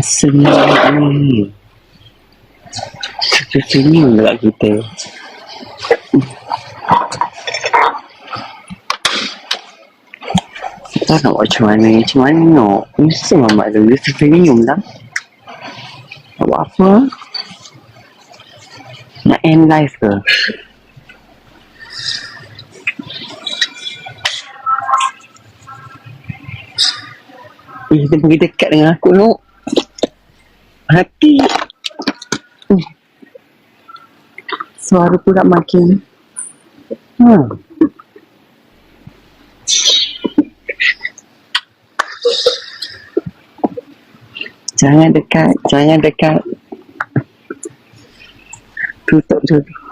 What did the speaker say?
Senyum ni. Senyum dekat kita. Tak nak buat macam mana, macam mana. Mesti mamak tu, dia senyum lah. Nak buat apa? Nak end life ke? Eh, dia pergi dekat dengan aku tu. Hati. Hmm. Suara pula makin Hmm. Jangan dekat, jangan dekat. Tutup dulu.